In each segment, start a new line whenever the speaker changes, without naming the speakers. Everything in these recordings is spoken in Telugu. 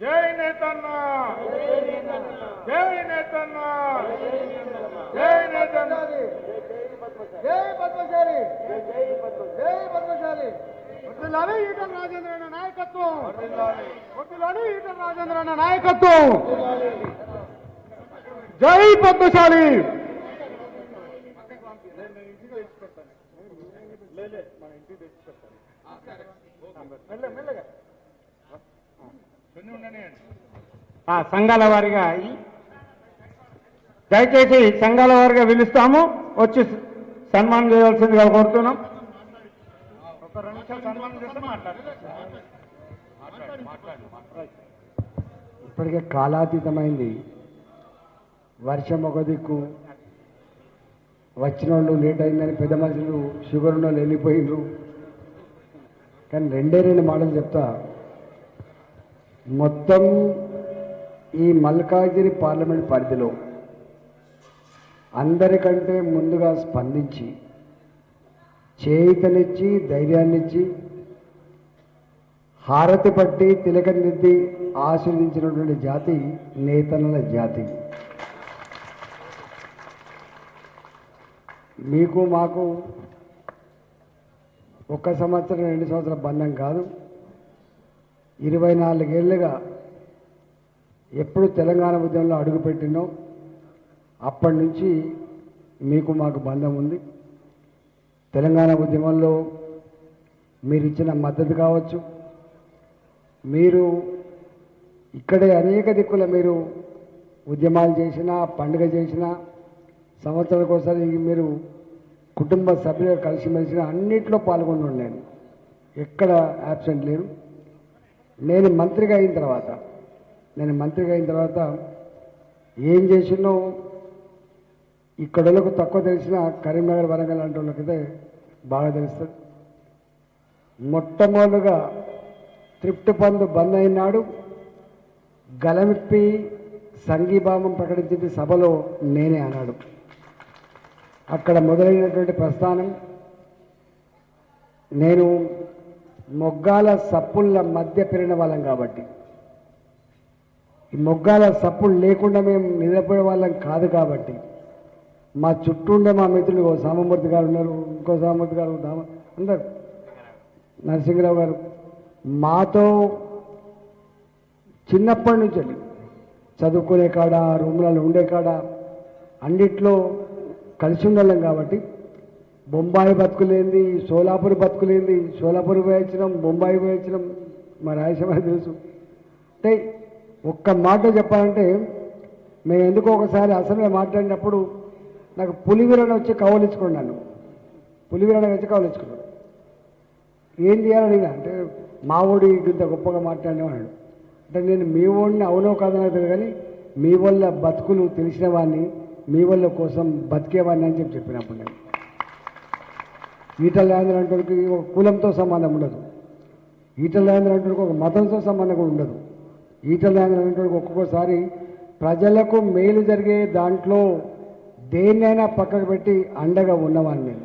జై నేతన్న. జై నేతన్న. జై నేతన్న.
జై పద్మశాలి. జై పద్మశాలి. జై పద్మశాలి. వద్దులాలి ఈటల రాజేంద్ర అన్న నాయకత్వం వద్దులాలి ఈటల రాజేంద్ర అన్న నాయకత్వం. జై పద్మశాలి. సంఘాల వారిగా దయచేసి సంఘాల వారిగా పిలుస్తాము. వచ్చి సన్మానం చేయవలసిందిగా కోరుతున్నాం.
ఇప్పటికే కాలాతీతమైంది. వర్షం ఒక దిక్కు వచ్చిన వాళ్ళు లేట్ అయిందని పెద్ద మనుషులు షుగర్ ఉన్న వాళ్ళు వెళ్ళిపోయినరు కానీ రెండే రెండు మాటలు చెప్తా. మొత్తం ఈ మల్కాజిరి పార్లమెంట్ పరిధిలో అందరికంటే ముందుగా స్పందించి చేయితనిచ్చి ధైర్యాన్నిచ్చి హారతి పట్టి తిలకనిద్ది ఆశీర్వదించినటువంటి జాతి నేతనుల జాతి. మీకు మాకు ఒక్క సంవత్సరం రెండు సంవత్సరాల బంధం కాదు. ఇరవై నాలుగేళ్ళుగా ఎప్పుడు తెలంగాణ ఉద్యమంలో అడుగుపెట్టినో అప్పటి నుంచి మీకు మాకు బంధం ఉంది. తెలంగాణ ఉద్యమంలో మీరు ఇచ్చిన మద్దతు కావచ్చు. మీరు ఇక్కడే అనేక దిక్కుల మీరు ఉద్యమాలు చేసినా పండుగ చేసినా సంవత్సరానికి ఒకసారి మీరు కుటుంబ సభ్యులు కలిసిమెలిసిన అన్నిట్లో పాల్గొని నేను. ఎక్కడ యాబ్సెంట్ లేరు. నేను మంత్రిగా అయిన తర్వాత నేను మంత్రిగా అయిన తర్వాత ఏం చేసినో ఇక్కడలకు తక్కువ తెలిసిన కరీంనగర్ వరంగల్ అంటే వాళ్ళకైతే బాగా తెలుస్తుంది. మొట్టమొదటిగా త్రిప్ట్ పందు బంద్ అయినాడు గలమిప్పి సంఘీభావం ప్రకటించింది సభలో నేనే అన్నాడు. అక్కడ మొదలైనటువంటి ప్రస్థానం నేను మొగ్గాల సప్పుళ్ళ మధ్య పెరిగిన వాళ్ళం కాబట్టి. ఈ మొగ్గాల సప్పులు లేకుండా మేము నిద్రపోయే వాళ్ళం కాదు కాబట్టి. మా చుట్టూ ఉండే మా మిత్రులు ఓ సామమూర్తి గారు ఉన్నారు ఇంకో సామమూర్తి గారు దామ అందరు. నరసింహరావు గారు. మాతో చిన్నప్పటి నుంచి వెళ్ళి చదువుకునే కాడ రూమ్లలో ఉండే కాడ అన్నిట్లో కలిసి ఉండలేం కాబట్టి బొంబాయి బతుకులేంది సోలాపూర్ బతుకులేంది సోలాపూర్ పోయించడం బొంబాయి పోయించడం మా రాయలసీమ తెలుసు. అంటే ఒక్క మాట చెప్పాలంటే మేము ఎందుకో ఒకసారి అసెంబ్లీ మాట్లాడినప్పుడు నాకు పులివీరణ వచ్చి కవలించుకున్నాను పులివీరణ వచ్చి కవలించుకున్నాను ఏం చేయాలని అంటే మా ఓడి ఇంత గొప్పగా మాట్లాడేవాడు అంటే నేను మీ ఓడిని అవునో కాదో నాకు కానీ మీ వల్ల బతుకులు తెలిసిన వాడిని మీ వల్ల కోసం బతికేవాడిని అని చెప్పి చెప్పినప్పుడు నేను. ఈటల రాజేంద్ర అంటే ఒక కులంతో సంబంధం ఉండదు. ఈటల రాజేంద్ర అంటే ఒక మతంతో సంబంధం కూడా ఉండదు. ఈటల రాజేంద్ర అంటే ఒక్కొక్కసారి ప్రజలకు మేలు జరిగే దాంట్లో దేన్నైనా పక్కకు పెట్టి అండగా ఉన్నవాడిని నేను.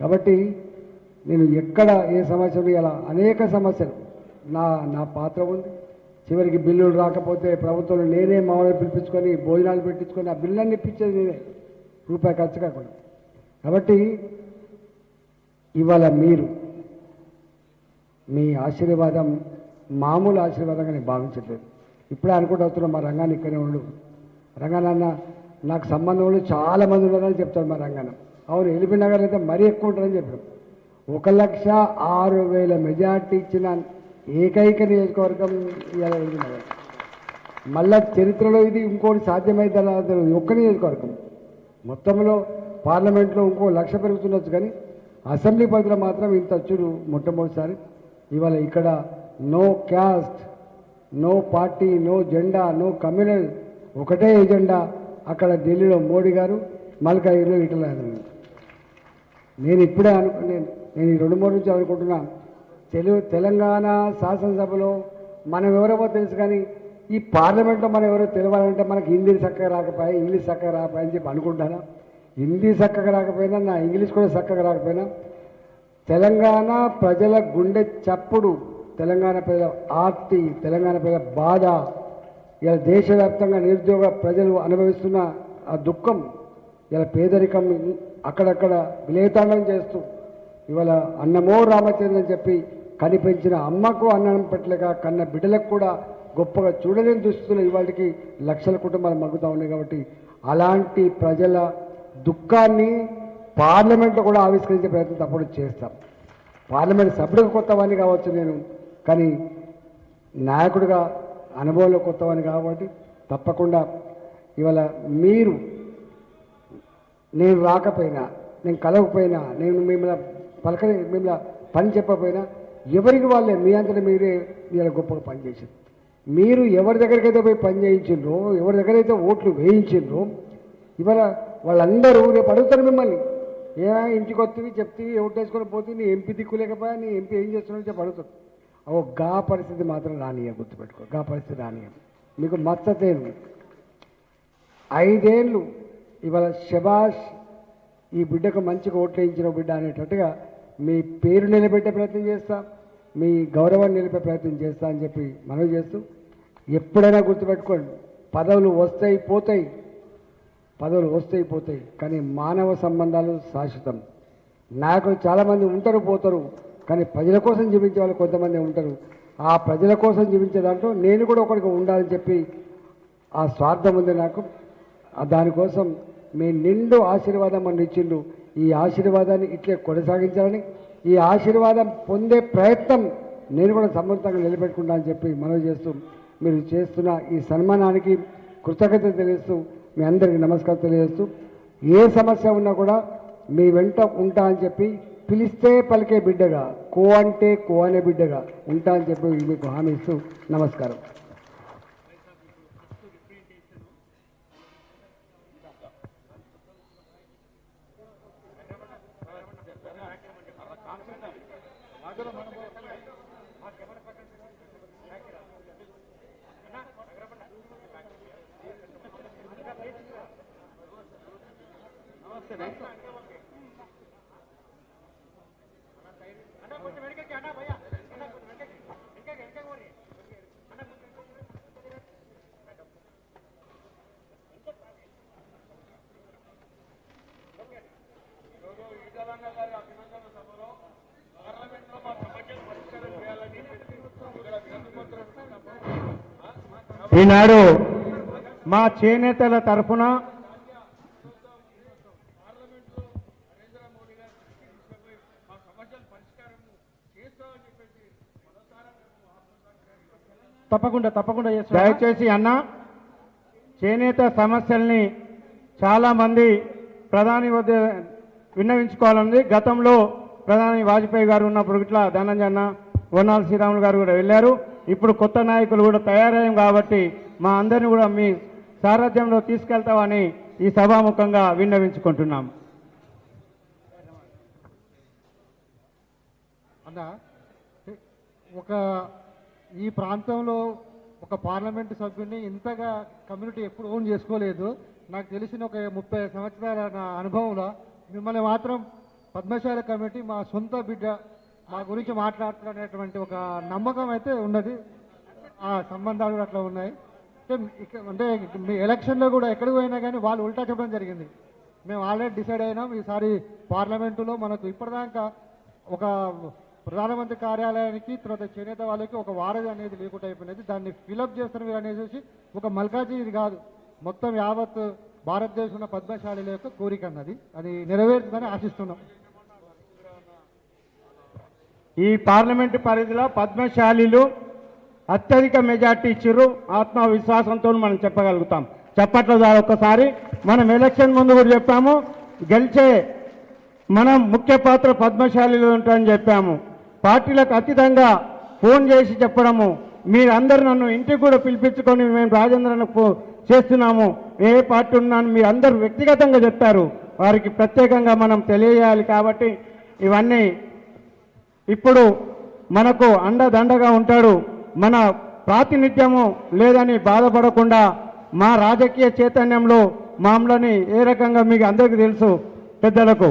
కాబట్టి నేను ఎక్కడ ఏ సమస్యలు ఇలా అనేక సమస్యలు. నా నా పాత్ర ఉంది. చివరికి బిల్లులు రాకపోతే ప్రభుత్వం నేనే మామూలు పిలిపించుకొని భోజనాలు పెట్టించుకొని ఆ బిల్లు అన్ని ఇప్పించేది నేనే. రూపాయి ఖర్చు కాకుండా. కాబట్టి ఇవాళ మీరు మీ ఆశీర్వాదం మామూలు ఆశీర్వాదంగా నేను భావించట్లేదు. ఇప్పుడే అనుకుంటూ వస్తున్నాం మా రంగాన్ని ఇక్కడే ఉండు. రంగానన్న నాకు సంబంధం ఉండి చాలా మంది ఉన్నారని చెప్తాడు మా రంగాన. అవును ఎలిపి నగర్ అయితే మరీ ఎక్కువ ఉంటారని చెప్పాడు ఒక లక్ష ఆరు వేల మెజార్టీ ఇచ్చిన ఏకైక నియోజకవర్గం ఇవాళ మళ్ళా చరిత్రలో ఇది ఇంకోటి సాధ్యమైతే ఒక్క నియోజకవర్గం. మొత్తంలో పార్లమెంట్లో ఇంకో లక్ష పెరుగుతుండొచ్చు కానీ అసెంబ్లీ పరిధిలో మాత్రం ఇంత చూడు మొట్టమొదటిసారి. ఇవాళ ఇక్కడ no caste no party no జెండా నో కమ్యూనల్ ఒకటే ఎజెండా అక్కడ ఢిల్లీలో మోడీ గారు మల్కాయిలో ఇటల నేను ఇప్పుడే అనుకున్నాను నేను రెండు మూడు నుంచి అనుకుంటున్నా. తెలుగు తెలంగాణ శాసనసభలో మనం ఎవరెవో తెలుసు కానీ ఈ పార్లమెంట్లో మనం ఎవరో తెలవాలంటే మనకి హిందీ చక్కగా రాకపోయా ఇంగ్లీష్ చక్కగా రాకపోయా అని చెప్పి అనుకుంటానా? హిందీ చక్కగా రాకపోయినా నా ఇంగ్లీష్ కూడా చక్కగా రాకపోయినా తెలంగాణ ప్రజల గుండె చప్పుడు తెలంగాణ ప్రజల ఆర్తి తెలంగాణ ప్రజల బాధ ఇలా దేశవ్యాప్తంగా నిరుద్యోగ ప్రజలు అనుభవిస్తున్న ఆ దుఃఖం ఇలా పేదరికం అక్కడక్కడ విలేతాండం చేస్తూ ఇవాళ అన్నమో రామచంద్ర అని చెప్పి కనిపించిన అమ్మకు అన్నం పెట్టలేక కన్న బిడ్డలకు కూడా గొప్పగా చూడలేని దుస్తులు ఇవాటికి లక్షల కుటుంబాలు మగ్గుతూ ఉన్నాయి కాబట్టి అలాంటి ప్రజల దుఃఖాన్ని పార్లమెంట్లో కూడా ఆవిష్కరించే ప్రయత్నం తప్పకుండా చేస్తాం. పార్లమెంట్ సభ్యుడిగా కొత్తవాడిని కావచ్చు నేను కానీ నాయకుడిగా అనుభవంలో కొత్తవాడిని కాబట్టి తప్పకుండా ఇవాళ మీరు నేను రాకపోయినా నేను కలవకపోయినా నేను మిమ్మల్ని పలకరి మిమ్మల్ని పని చెప్పకపోయినా ఎవరికి వాళ్ళే? మీ అంతటా మీరే ఇలా గొప్పగా పని మీరు ఎవరి దగ్గరికైతే పోయి పని చేయించిండ్రో ఎవరి దగ్గరైతే ఓట్లు వేయించిండ్రో ఇవాళ వాళ్ళందరూ రేపు అడుగుతారు మిమ్మల్ని. ఏమైనా ఇంటికి వస్తుంది చెప్తే ఓటేసుకొని పోతే నీ ఎంపీ దిక్కులేకపోయా నీ ఎంపీ ఏం చేస్తున్నావు చెప్పి అడుగుతారు. ఓ గా పరిస్థితి మాత్రం రానియ గుర్తుపెట్టుకో. గా పరిస్థితి రానియ మీకు మచ్చతేను ఐదేళ్ళు ఇవాళ శబాష్ ఈ బిడ్డకు మంచిగా ఓట్లేయించిన బిడ్డ అనేటట్టుగా మీ పేరు నిలబెట్టే ప్రయత్నం చేస్తా మీ గౌరవాన్ని నిలిపే ప్రయత్నం చేస్తా అని చెప్పి మనవి చేస్తూ ఎప్పుడైనా గుర్తుపెట్టుకోండి పదవులు వస్తాయి పోతాయి. పదవులు వస్తాయి పోతాయి. కానీ మానవ సంబంధాలు శాశ్వతం. నాయకులు చాలామంది ఉంటారు పోతారు. కానీ ప్రజల కోసం జీవించే వాళ్ళు కొంతమంది ఉంటారు. ఆ ప్రజల కోసం జీవించే దాంట్లో నేను కూడా ఒకరికి ఉండాలని చెప్పి ఆ స్వార్థం ఉంది నాకు. దానికోసం మీ నిండు ఆశీర్వాదం మనం ఇచ్చిండు. ఈ ఆశీర్వాదాన్ని ఇట్లే కొనసాగించాలని ఈ ఆశీర్వాదం పొందే ప్రయత్నం నేను కూడా సమర్థంగా నిలబెట్టుకుంటా అని చెప్పి మనవి చేస్తూ మీరు చేస్తున్న ఈ సన్మానానికి కృతజ్ఞత తెలియస్తూ మీ అందరికీ నమస్కారం తెలియజేస్తూ ఏ సమస్య ఉన్నా కూడా మీ వెంట ఉంటా అని చెప్పి పిలిస్తే పలికే బిడ్డగా కో అంటే కో అనే బిడ్డగా ఉంటా అని చెప్పి మీకు హామీ ఇస్తూ నమస్కారం.
ఈనాడు మా చేనేతల తరఫున
తప్పకుండా తప్పకుండా
దయచేసి అన్న చేనేత సమస్యల్ని చాలా మంది ప్రధాని వద్ద విన్నవించుకోవాలని గతంలో ప్రధాని వాజ్పేయి గారు ఉన్నప్పుడు ఇట్లా ధనంజయ అన్న వనాల శ్రీరాములు గారు కూడా వెళ్ళారు. ఇప్పుడు కొత్త నాయకులు కూడా తయారయ్యాం కాబట్టి మా అందరిని కూడా మీ సారథ్యంలో తీసుకెళ్తామని ఈ సభాముఖంగా విన్నవించుకుంటున్నాం.
అన్న ఒక ఈ ప్రాంతంలో ఒక పార్లమెంటు సభ్యుడిని ఇంతగా కమ్యూనిటీ ఎప్పుడు ఓన్ చేసుకోలేదు. నాకు తెలిసిన ఒక ముప్పై సంవత్సరాల నా అనుభవంలో మిమ్మల్ని మాత్రం పద్మశాల కమిటీ మా సొంత బిడ్డ మా గురించి మాట్లాడుతున్నటువంటి ఒక నమ్మకం అయితే ఉన్నది. ఆ సంబంధాలు కూడా అట్లా ఉన్నాయి. అంటే అంటే మీ ఎలక్షన్లో కూడా ఎక్కడికి పోయినా కానీ వాళ్ళు ఉల్టా చెప్పడం జరిగింది. మేము ఆల్రెడీ డిసైడ్ అయినాం. ఈసారి పార్లమెంటులో మనకు ఇప్పటిదాకా ఒక ప్రధానమంత్రి కార్యాలయానికి తర్వాత చేనేత వాళ్ళకి ఒక వారధి అనేది లేకుండా అయిపోయినది. దాన్ని ఫిలప్ చేస్తున్నారు అనేసి ఒక మల్కాజీ ఇది కాదు. మొత్తం యావత్ భారతదేశంలో పద్మశాలిల యొక్క కోరిక అన్నది. అది నెరవేరుతుందని ఆశిస్తున్నాం.
ఈ పార్లమెంటు పరిధిలో పద్మశాలీలు అత్యధిక మెజార్టీ ఇచ్చిర్రు. ఆత్మవిశ్వాసంతో మనం చెప్పగలుగుతాం. చెప్పట్ల ద్వారా ఒక్కసారి. మనం ఎలక్షన్ ముందు కూడా చెప్పాము. గెలిచే మనం ముఖ్య పాత్ర పద్మశాలిలో ఉంటామని చెప్పాము. పార్టీలకు అతీతంగా ఫోన్ చేసి చెప్పడము. మీరందరూ నన్ను ఇంటికి కూడా పిలిపించుకొని మేము రాజేంద్రను చేస్తున్నాము. ఏ పార్టీ ఉన్నాను మీరు అందరూ వ్యక్తిగతంగా చెప్పారు వారికి ప్రత్యేకంగా మనం తెలియజేయాలి కాబట్టి ఇవన్నీ ఇప్పుడు మనకు అండదండగా ఉంటాడు. మన ప్రాతినిధ్యము లేదని బాధపడకుండా మా రాజకీయ చైతన్యంలో మామూలని ఏ రకంగా మీకు అందరికీ తెలుసు పెద్దలకు.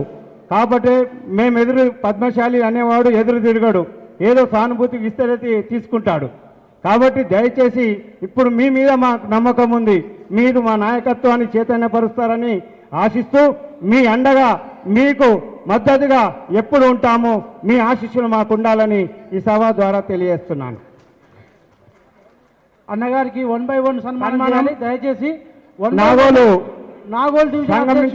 కాబట్టి మేము ఎదురు పద్మశాలి అనేవాడు ఎదురు తిరగడు. ఏదో సానుభూతి విస్తరతి తీసుకుంటాడు. కాబట్టి దయచేసి ఇప్పుడు మీ మీద మా నమ్మకం ఉంది. మీరు మా నాయకత్వాన్ని చైతన్యపరుస్తారని ఆశిస్తూ మీ అండగా మీకు మద్దతుగా ఎప్పుడు ఉంటామో మీ ఆశీస్సులు మాకు ఉండాలని ఈ సభ ద్వారా తెలియజేస్తున్నాను.
అన్నగారికి వన్ బై వన్ సన్మానం దయచేసి
నాగోలు.
నాగోల్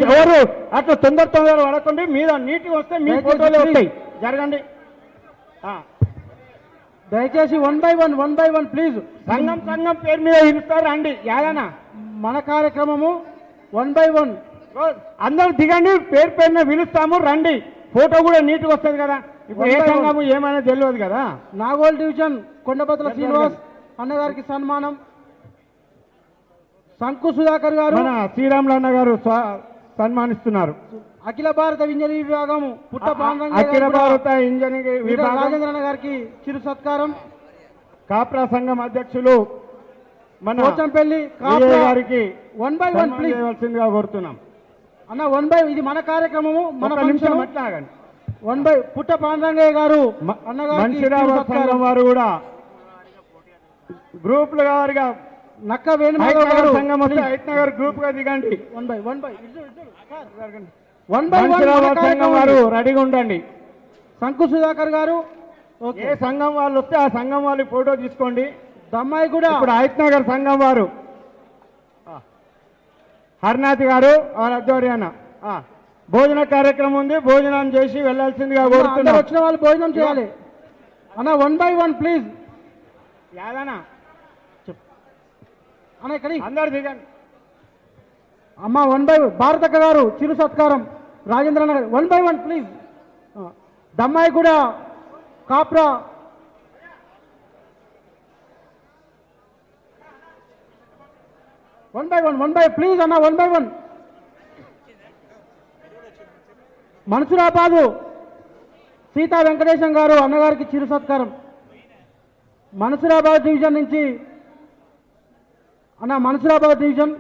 ఎవరు అట్లా తొందర తొందర పడకండి మీద నీట్గా వస్తే మీ ఫోటోలే. వస్తాయి. జరగండి.
దయచేసి one by one one by one please
సంఘం సంఘం పేరు మీద పిలుస్తారు రండి. యాదనా
మన కార్యక్రమము వన్ బై వన్.
అందరూ దిగండి పేరు పేరున పిలుస్తాము రండి. ఫోటో కూడా నీట్గా వస్తుంది కదా. ఇప్పుడు ఏ. సంఘము ఏమైనా తెలియదు కదా.
నాగోల్ డివిజన్ కొండపత్ర శ్రీనివాస్ అన్నగారికి సన్మానం. శంకు సుధాకర్ గారు.
శ్రీరాములు అన్న గారు సన్మానిస్తున్నారు.
అఖిల భారత వింజనీర్ విభాగం పుట్ట
అఖిల భారత ఇంజనీరింగ్ విభాగం.
రాజేంద్ర అన్న గారికి చిరు సత్కారం.
కాప్రా సంఘం అధ్యక్షులు మన
పోచంపల్లి
విజయ్ గారికి
వన్ బై వన్ ప్లీజ్
చేయవలసిందిగా కోరుతున్నాం.
అన్న వన్ బై ఇది మన కార్యక్రమము మన
నిమిషం ఆగండి.
వన్ బై పుట్ట పాండ్రంగయ్య గారు
సంఘం వారు కూడా గ్రూపులు వారిగా
నక్క వేణుమాధవ్
హైట్నగర్
గారు
సంఘం గ్రూప్గా దిగండి.
One by one by. One by
సంఘం వారు రెడీగా ఉండండి.
శంకు సుధాకర్ గారు ఓకే.
ఏ సంఘం వాళ్ళు వస్తే ఆ సంఘం వాళ్ళు ఫోటో తీసుకోండి.
దమ్మాయి కూడా.
ఇప్పుడు హైట్నగర్ సంఘం వారు హరినాథ్ గారు వారి ఆధ్వర్యాన భోజన కార్యక్రమం ఉంది భోజనం చేసి వెళ్ళాల్సిందిగా
అందరూ
కోరుతున్నాం.
వచ్చిన వాళ్ళు భోజనం చేయాలి. అన్న వన్ బై వన్ ప్లీజ్
యాదనా
అన్న ఇక్కడ
అందరు దిగండి.
అమ్మ వన్ బై భారతక్క గారు చిరు సత్కారం. Rajendra one by one please దమ్మాయి కూడా Kapra one by one one by please అన్న one by one Mansurabad Sita Venkatesham గారు అన్నగారికి చిరు సత్కారం. మన్సురాబాద్ డివిజన్ నుంచి అన్న మన్సురాబాద్ డివిజన్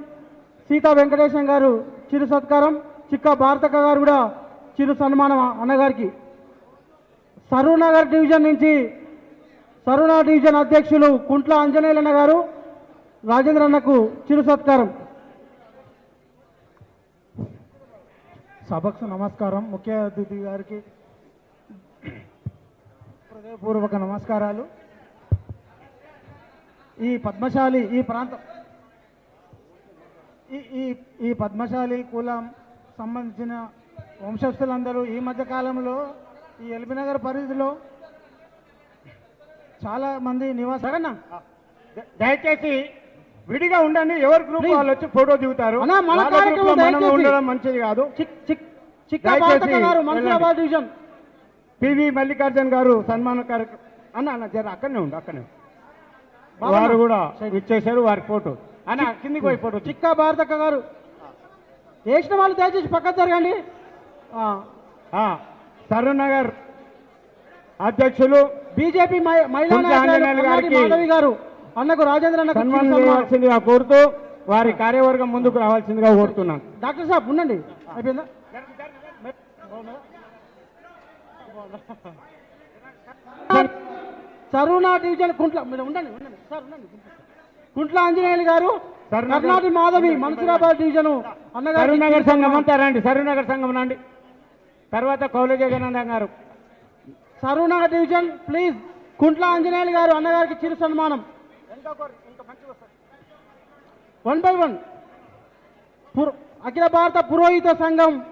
సీతా వెంకటేశం గారు చిరు సత్కారం చిక్క భారతక్క గారు కూడా చిరు సన్మానం అన్నగారికి. సరూనగర్ డివిజన్ నుంచి సరూనా డివిజన్ అధ్యక్షులు కుంట్ల అంజనేయులన్న గారు రాజేంద్ర అన్నకు చిరు సత్కారం. సభకు నమస్కారం. ముఖ్య అతిథి గారికి హృదయపూర్వక నమస్కారాలు. ఈ పద్మశాలి ఈ ప్రాంతం ఈ ఈ ఈ పద్మశాలి కులం సంబంధించిన వంశస్థులందరూ ఈ మధ్య కాలంలో ఈ ఎల్బీనగర్ పరిధిలో చాలా మంది నివాస
దయచేసి విడిగా ఉండండి. ఎవరి గ్రూప్. వాళ్ళు వచ్చి ఫోటో దిగుతారు. ఉండడం మంచిది కాదు. పివి మల్లికార్జున్ గారు సన్మాన కార్యక్రమం అన్న అన్న జర అక్కడనే ఉండు అక్కడనే వారు కూడా. ఇచ్చేశారు వారి ఫోటో అన్న కిందికి పోయి ఫోటో చిక్
చిక్క భారతక్క గారు. వేసిన వాళ్ళు దయచేసి పక్కకు జరగండి. ఆ,
సరూనగర్ అధ్యక్షులు
బీజేపీ మహి- మహిళా
గారికి
గారు. అన్నకు రాజేంద్ర అన్నకు
సన్మానం కోరుతూ వారి కార్యవర్గం ముందుకు రావాల్సిందిగా కోరుతున్నాను.
డాక్టర్ సాబ్ ఉండండి. అయిపోయిందా? సరుణా డివిజన్ కుంట్ల మీరు ఉండండి ఉండండి. సార్ ఉండండి. కుంట్ల ఆంజనేయులు గారు కర్ణాటి మాధవి మన్సూరాబాద్ డివిజన్ అన్నగారు
సరూనగర్ సంఘం అంతా రండి సరూనగర్ సంఘం రండి తర్వాత కౌల జగనందం గారు.
సరుణా డివిజన్ ప్లీజ్. కుంట్ల ఆంజనేయులు గారు అన్నగారికి చిరు సన్మానం. వన్ బై వన్ పుర- అఖిల భారత పురోహిత సంఘం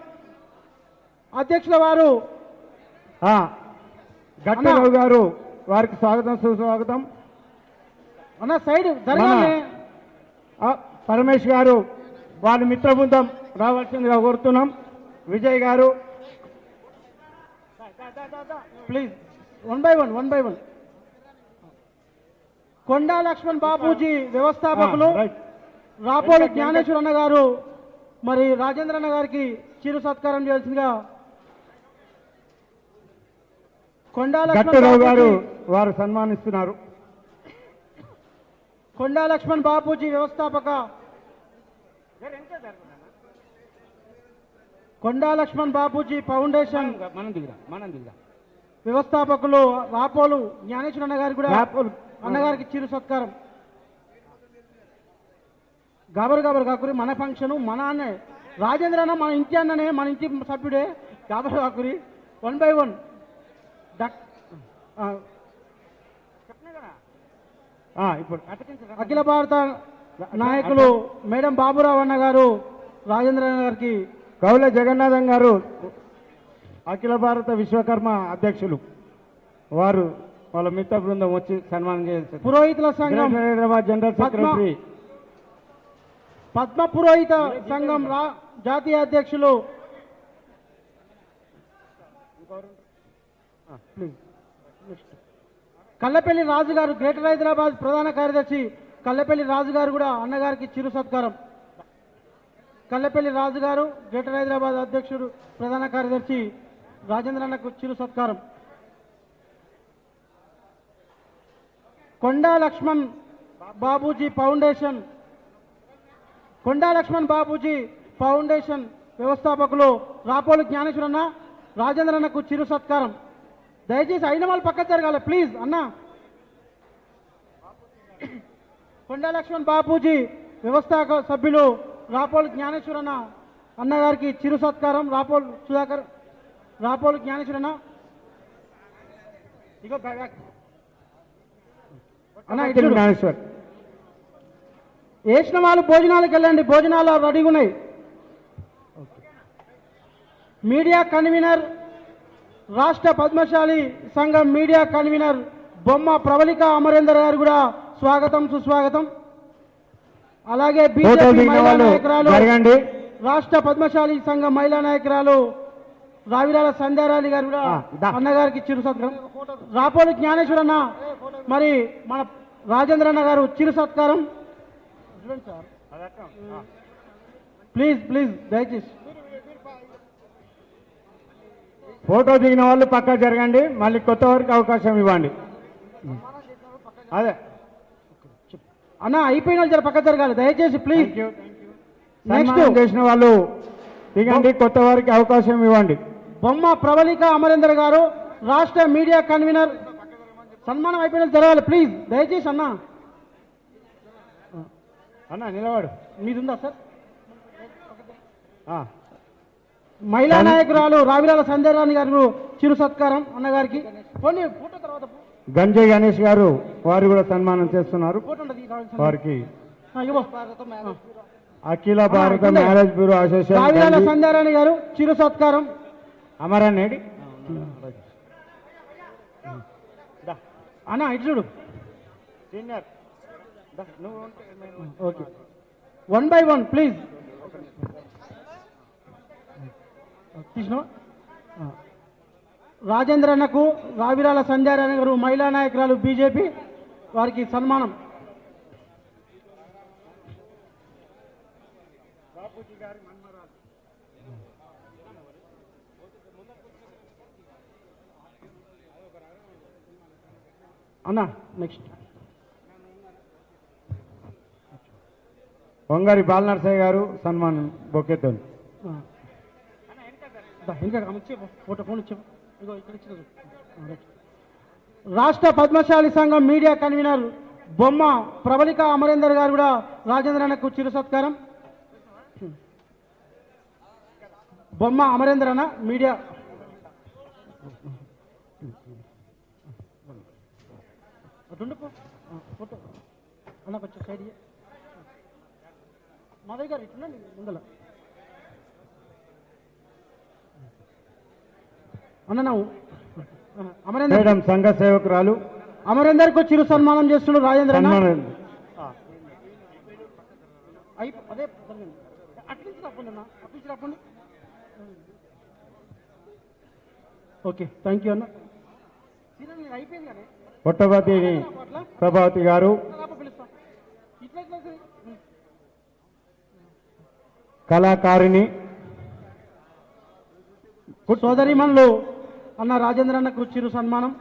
అధ్యక్షుల వారు.
ఆ, గట్టరావు గారు వారికి స్వాగతం సుస్వాగతం.
అన్న సైడ్ జరగాలి.
ఆ, పరమేష్ గారు వారి మిత్ర బృందం రావాల్సిందిగా కోరుతున్నాం. విజయ్ గారు.
Please one by one one by one Konda Laxman Bapuji వ్యవస్థాపకులు
ఆ, రైట్.
రాపోలు జ్ఞానేశ్వర అన్న గారు మరి రాజేంద్ర అన్న గారికి చిరు సత్కారం చేయాల్సిందిగా కొండా
గారు వారు సన్మానిస్తున్నారు
కొండా లక్ష్మణ్ బాపూజీ వ్యవస్థాపక కొండా లక్ష్మణ్ బాపూజీ ఫౌండేషన్
మనం మనం
వ్యవస్థాపకులు రాపోలు జ్ఞానేశ్వర అన్న గారు కూడా. అన్నగారికి చిరు సత్కారం. గాబరు గాబరు కాకురి మన ఫంక్షన్ మన అన్నే. రాజేంద్ర అన్న మన ఇంటి అన్ననే మన ఇంటి సభ్యుడే. గాబరు కాకురి వన్ బై వన్.
ఇప్పుడు.
అఖిల భారత నాయకులు మేడం బాబురావు అన్న గారు రాజేంద్ర అన్న గారికి
కౌల జగన్నాథం గారు అఖిల భారత విశ్వకర్మ అధ్యక్షులు. వారు వాళ్ళ మిత్ర బృందం వచ్చి సన్మానం చేస్తారు
పురోహితుల సంఘం
హైదరాబాద్ జనరల్ సెక్రటరీ.
పద్మ పురోహిత సంఘం రా జాతీయ అధ్యక్షులు. కల్లపల్లి రాజు గారు గ్రేటర్ హైదరాబాద్ ప్రధాన కార్యదర్శి కల్లపల్లి రాజు గారు కూడా అన్నగారికి చిరు సత్కారం. కల్లపల్లి రాజు గారు గ్రేటర్ హైదరాబాద్ అధ్యక్షుడు ప్రధాన కార్యదర్శి రాజేంద్ర అన్నకు చిరు సత్కారం. కొండా లక్ష్మణ్ బాబూజీ ఫౌండేషన్. కొండా లక్ష్మణ్ బాబూజీ ఫౌండేషన్ వ్యవస్థాపకులు రాపోలు జ్ఞానేశ్వరన్న రాజేంద్రన్నకు చిరు సత్కారం. దయచేసి అయిన వాళ్ళు పక్క జరగాలి ప్లీజ్ అన్న. కొండా లక్ష్మణ్ బాపూజీ వ్యవస్థాపక సభ్యులు రాపోలు జ్ఞానేశ్వరన్న అన్నగారికి చిరు సత్కారం రాపోలు సుధాకర్ రాపోలు జ్ఞానేశ్వరన్న. ఇగో
బ్యాక్
వేసిన వాళ్ళు భోజనాలకు వెళ్ళండి భోజనాలు రెడీగా ఉన్నాయి. మీడియా కన్వీనర్ రాష్ట్ర పద్మశాలి సంఘం మీడియా కన్వీనర్ బొమ్మ ప్రవళిక అమరేందర్ గారు కూడా స్వాగతం సుస్వాగతం. అలాగే బీజేపీ మహిళా నాయకురాలు రాష్ట్ర పద్మశాలి సంఘం మహిళా నాయకురాలు రావిరాల సంధ్యారాణి గారు కూడా. అన్నగారికి చిరు సత్కారం. రాపోలు జ్ఞానేశ్వరన్న మరి మన రాజేంద్ర అన్న గారు చిరు సత్కారం. ప్లీజ్ ప్లీజ్ దయచేసి.
ఫోటో దిగిన వాళ్ళు పక్క జరగండి మళ్ళీ కొత్త వారికి అవకాశం ఇవ్వండి. అదే.
అన్న అయిపోయిన వాళ్ళు పక్క జరగాలి. దయచేసి ప్లీజ్. నెక్స్ట్
చేసిన వాళ్ళు దిగండి కొత్త వారికి అవకాశం ఇవ్వండి.
బొమ్మ ప్రవళిక అమరేందర్ గారు రాష్ట్ర మీడియా కన్వీనర్. సన్మానం అయిపోయిన జరగాలి ప్లీజ్. దయచేసి అన్న.
అన్న నిలబడు.
మీదుందా సార్?
ఆ,
మహిళా నాయకురాలు రావిరాల సంధ్యారాణి గారు చిరు సత్కారం అన్నగారికి. పోనీ ఫోటో తర్వాత పో.
గంజే గణేష్ గారు వారు కూడా సన్మానం చేస్తున్నారు. వారికి. అఖిల భారత. మ్యారేజ్ బ్యూరో అసోసియేషన్
సంధ్యారాణి గారు చిరు సత్కారం.
అమరనేడి
అన్న ఇటు చూడు.
Senior.
Okay. One by one please? ఆ. రాజేంద్ర అన్నకు రావిరాల సంధ్యారాణి గారు మహిళా నాయకురాలు బీజేపీ వారికి సన్మానం. అన్న నెక్స్ట్
పొంగారి బాలనరసయ్య గారు సన్మానం
రైట్. రాష్ట్ర పద్మశాలి సంఘం మీడియా కన్వీనర్ బొమ్మ ప్రబలిక అమరేందర్ గారు కూడా రాజేంద్రన్నకు చిరు సత్కారం. బొమ్మ అమరేంద్ర అన్న మీడియా. అటుండు పో. ఆ, ఫోటో. అన్న కొంచెం సైడ్. మాధవ్ గారు ఇట్లుండండి అన్న నా అమరేందర్
మేడం సంఘ సేవకురాలు.
అమరేందర్కు చిరు సన్మానం చేస్తున్నాడు రాజేంద్ర అదే. అట్నుంచి రాకండి అన్న. అట్నుంచి ఓకే థ్యాంక్ యూ అన్న అయిపోయింది కానీ పుట్టపతి
ప్రభావతి గారు. కళాకారిణి.
సోదరిమణులు అన్న రాజేంద్ర అన్న చిరు సన్మానం.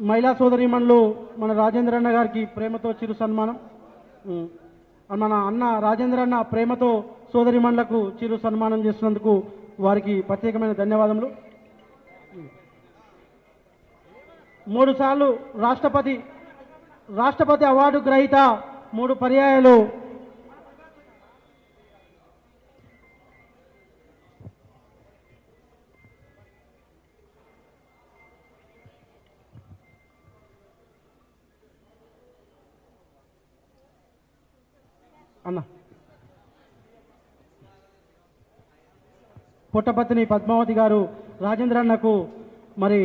మహిళా సోదరిమణులు మన రాజేంద్ర అన్న గారికి ప్రేమతో చిరు సన్మానం. మన అన్న రాజేంద్ర అన్న ప్రేమతో సోదరిమణులకు చిరు సన్మానం చేసినందుకు వారికి ప్రత్యేకమైన ధన్యవాదములు. మూడుసార్లు రాష్ట్రపతి రాష్ట్రపతి అవార్డు గ్రహీత మూడు పర్యాయాలు. అన్న. పుట్టపత్తిని పద్మావతి గారు రాజేంద్ర అన్నకు మరి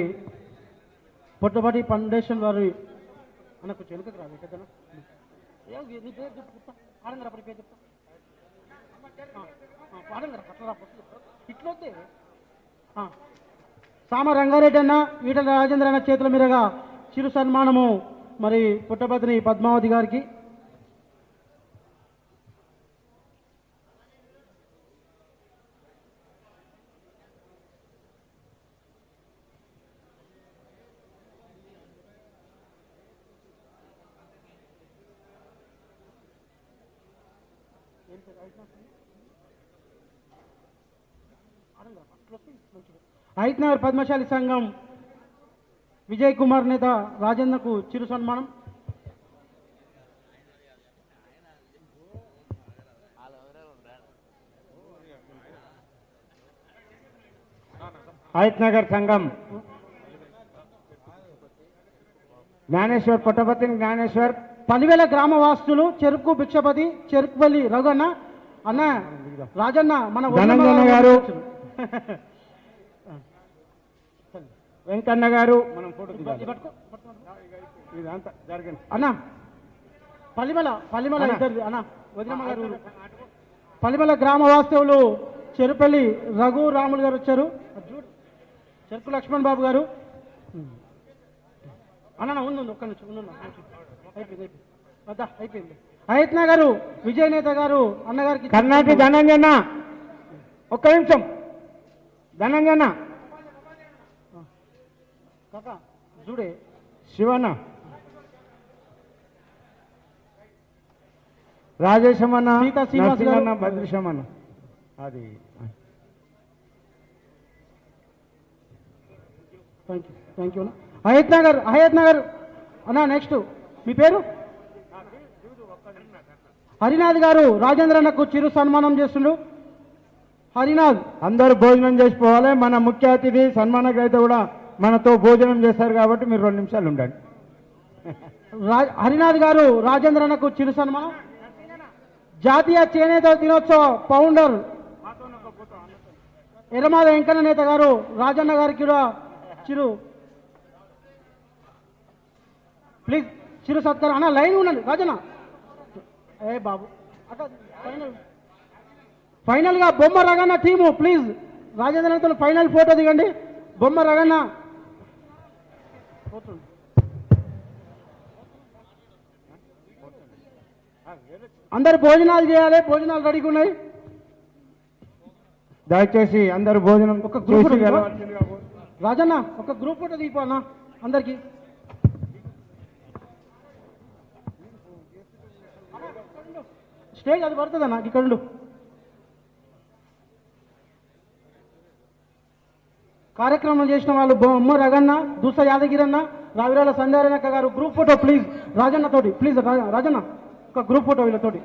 పుట్టపతి ఫౌండేషన్ వారి అన్నకు చెలుకకు రాదు ఎక్కడన్నా నీ పేరు చెప్తా. ఆడంగరా పడి పేరు చెప్తా. పట్టరా ఇట్లొద్దే. సామ రంగారెడ్డి అన్న ఈటల రాజేంద్ర అన్న చేతుల మీదుగా చిరు సన్మానము మరి పుట్టపతిని పద్మావతి గారికి. ఐట్నగర్ పద్మశాలి సంఘం విజయ్ కుమార్ నేత రాజేంద్రకు చిరు సన్మానం.
నగర్ సంఘం జ్ఞానేశ్వర్ పుట్టపర్తి జ్ఞానేశ్వర్.
పదివేల గ్రామవాసులు చెరుకు భిక్షపతి చెరుకువల్లి రఘున్న అన్న రాజన్న మన
గారు. వెంకన్న గారు. మనం ఫోటో ఇదంతా జరగండి.
అన్న పలిమల పలిమల
అన్న.
ఇద్దరు అన్న వదినమ్మ గారు. ఊరు. పలిమల గ్రామ వాస్తవులు చెరుపల్లి రఘు రాములు గారు వచ్చారు. చెరుకు లక్ష్మణ్ బాబు గారు. అన్న ఉంది ఒక్క నిమిషం ఉంది. అయిపోయింది అయిపోయింది. వద్దా అయిపోయింది. అయత్న గారు విజయ్ నేత గారు అన్నగారికి
కర్ణాటి ధనంజన ఒక్క నిమిషం. ధనంజన
చూడే
శివన్న. రాజేశమన్న. నరసింహన్న భద్రశమన్న. అది.
Thank you thank you Hayatnagar Hayatnagar. అన్న నెక్స్ట్ మీ పేరు? హరినాథ్ గారు రాజేంద్ర అన్నకు చిరు సన్మానం చేస్తుండు హరినాథ్.
అందరూ భోజనం చేసిపోవాలి మన ముఖ్య అతిథి సన్మాన గ్రహీత కూడా మనతో భోజనం చేస్తారు కాబట్టి మీరు రెండు నిమిషాలు ఉండండి.
రా- హరినాథ్ గారు రాజేంద్ర అన్నకు చిరు సన్మానం. జాతీయ చేనేత దినోత్సవ ఫౌండర్ ఎర్రమాద వెంకన్న నేత గారు రాజన్న గారికి కూడా చిరు. ప్లీజ్ చిరు సత్కారం. అన్న లైన్ ఉండండి రాజన్న. ఏ బాబు. ఫైనల్గా ఫైనల్. గా బొమ్మ రగన్న టీము ప్లీజ్. రాజేంద్రతో ఫైనల్ ఫోటో దిగండి. బొమ్మ రగన్న అందరు భోజనాలు చేయాలి భోజనాలు రెడీగా ఉన్నాయి?
దయచేసి అందరూ భోజనం
ఒక గ్రూప్ రాజన్న ఒక గ్రూప్ ఫోటో అన్న అందరికి. స్టేజ్ అది పడుతుంది అన్న ఇక్కడ కార్యక్రమం చేసిన వాళ్ళు బొమ్మ రగన్న దూస యాదగిరన్న రావిరాల సంధ్యారణక్క గారు గ్రూప్ ఫోటో ప్లీజ్ రాజన్న తోటి ప్లీజ్ రాజన్న ఒక గ్రూప్ ఫోటో వీళ్ళతోటి